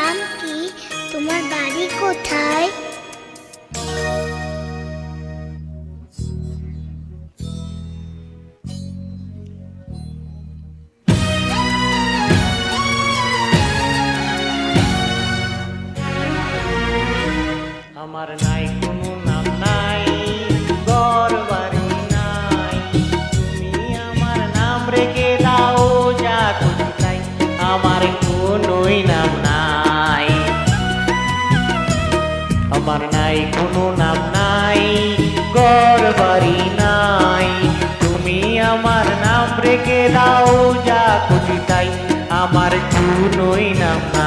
নাম কি? তোমার বাড়ি কোথায়? আমার নাই, কোনো নাম নাই ঘর বাড়ি নাই। তুমি আমার নাম রেখে আমার নাই, কোনো নাম নাই, ঘর বাড়ি নাই। তুমি আমার নাম রেখে দাও, যা খুশি তাই। আমার চুনই নাম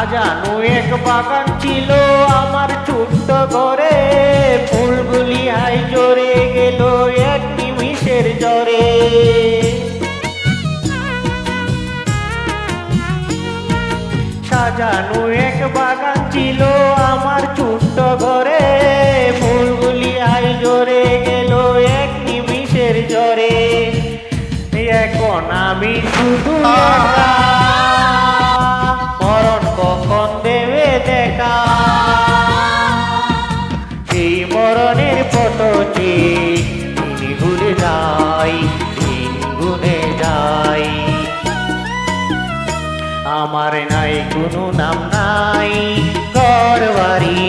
সাজানো এক বাগান ছিল আমার ছোট্ট ঘরে। ফুলগুলি হাই জরে গেল এক নিমিষের জরে সাজানো এক বাগান ছিল আমার ছোট্ট ঘরে। ফুলগুলি হাই জরে গেল এক নিমিষের জরে এখন আমি শুধু দেখা সেই মরণের তিনি ভুলে যাই গুনে যাই। আমার নাই, কোনো নাম নাই ঘর বাড়ি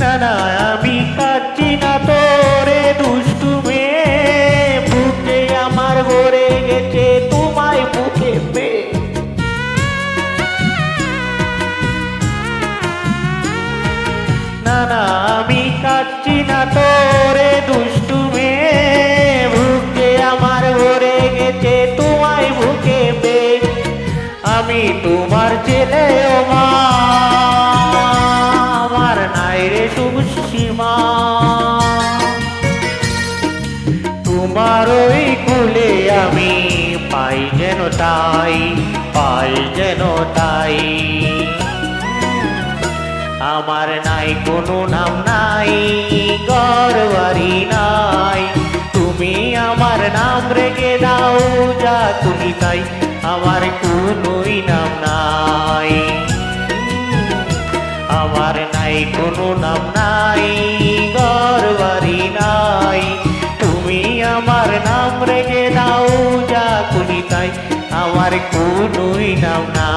না না, আমি কাচ্ছি না তোরে দুষ্টু মেয়ে। বুকে আমার ভরে গেছে, তোমায় বুকে পেয়ে। না না, আমি কাচ্ছি না তোরে দুষ্টু মেয়ে। বুকে আমার ভরে গেছে, তোমায় বুকে পে আমি তোমার ছেলে ও মা। তোমার ওই কুলে আমি পাই যেন তাই, পাই যেন তাই। আমার নাই, কোনো নাম নাই ঘর বাড়ি নাই। তুমি আমার নাম রেখে দাও যা তুমি তাই আমার আমার নাম রেগে দাও যা কুলিতায় আমার কোনোই নাম না।